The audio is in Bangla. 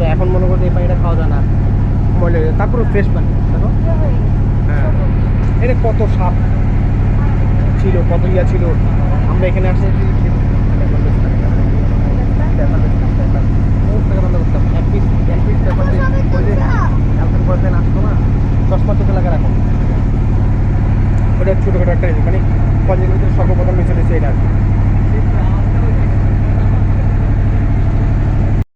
তো এখন মনে করতে এই পানিটা খাওয়া যায় না। হয়ে তারপরে ফ্রেশ পানি, দেখো। হ্যাঁ। এটা কত সাপ ছিল, কত ইয়া ছিল। আমরা এখানে আসে চশমা চোখে লাগা রাখো ওটা ছোটোখাটো একটা মানে কলেজের ভিতরে মিশে এটা আর কি।